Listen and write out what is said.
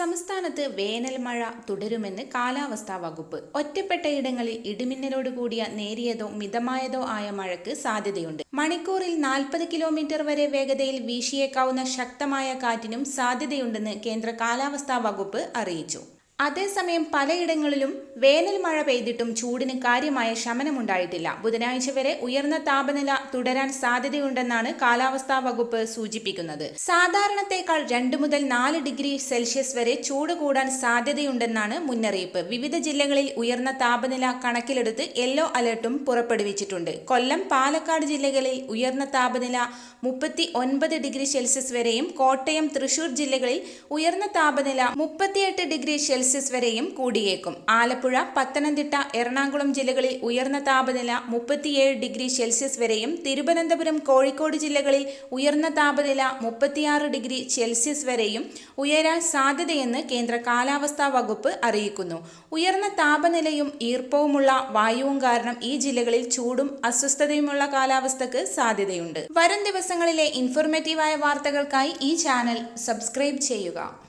സംസ്ഥാനത്ത് വേനൽ മഴ തുടരുമെന്ന് കാലാവസ്ഥാ വകുപ്പ്. ഒറ്റപ്പെട്ട ഇടങ്ങളിൽ ഇടിമിന്നലോട് കൂടിയ നേരിയതോ മിതമായതോ ആയ മഴയ്ക്ക് സാധ്യതയുണ്ട്. മണിക്കൂറിൽ നാൽപ്പത് കിലോമീറ്റർ വരെ വേഗതയിൽ വീശിയേക്കാവുന്ന ശക്തമായ കാറ്റിനും സാധ്യതയുണ്ടെന്ന് കേന്ദ്ര കാലാവസ്ഥാ വകുപ്പ് അറിയിച്ചു. അതേസമയം പലയിടങ്ങളിലും വേനൽ മഴ പെയ്തിട്ടും ചൂടിന് കാര്യമായ ശമനമുണ്ടായിട്ടില്ല. ബുധനാഴ്ച വരെ ഉയർന്ന താപനില തുടരാൻ സാധ്യതയുണ്ടെന്നാണ് കാലാവസ്ഥാ വകുപ്പ് സൂചിപ്പിക്കുന്നത്. സാധാരണത്തേക്കാൾ രണ്ട് മുതൽ നാല് ഡിഗ്രി സെൽഷ്യസ് വരെ ചൂട് കൂടാൻ സാധ്യതയുണ്ടെന്നാണ് മുന്നറിയിപ്പ്. വിവിധ ജില്ലകളിൽ ഉയർന്ന താപനില കണക്കിലെടുത്ത് യെല്ലോ അലർട്ടും പുറപ്പെടുവിച്ചിട്ടുണ്ട്. കൊല്ലം പാലക്കാട് ജില്ലകളിൽ ഉയർന്ന താപനില മുപ്പത്തി ഒൻപത് ഡിഗ്രി സെൽഷ്യസ് വരെയും കോട്ടയം തൃശൂർ ജില്ലകളിൽ ഉയർന്ന താപനില മുപ്പത്തിയെട്ട് ഡിഗ്രി സെൽഷ്യസ് വരെയും കൂടിയേക്കും. ആലപ്പുഴ പത്തനംതിട്ട എറണാകുളം ജില്ലകളിൽ ഉയർന്ന താപനില മുപ്പത്തിയേഴ് ഡിഗ്രി സെൽഷ്യസ് വരെയും തിരുവനന്തപുരം കോഴിക്കോട് ജില്ലകളിൽ ഉയർന്ന താപനില മുപ്പത്തിയാറ് ഡിഗ്രി സെൽഷ്യസ് വരെയും ഉയരാൻ സാധ്യതയെന്ന് കേന്ദ്ര കാലാവസ്ഥാ വകുപ്പ് അറിയിക്കുന്നു. ഉയർന്ന താപനിലയും ഈർപ്പവുമുള്ള വായുവും കാരണം ഈ ജില്ലകളിൽ ചൂടും അസ്വസ്ഥതയുമുള്ള കാലാവസ്ഥക്ക് സാധ്യതയുണ്ട്. വരും ദിവസങ്ങളിലെ ഇൻഫോർമേറ്റീവായ വാർത്തകൾക്കായി ഈ ചാനൽ സബ്സ്ക്രൈബ് ചെയ്യുക.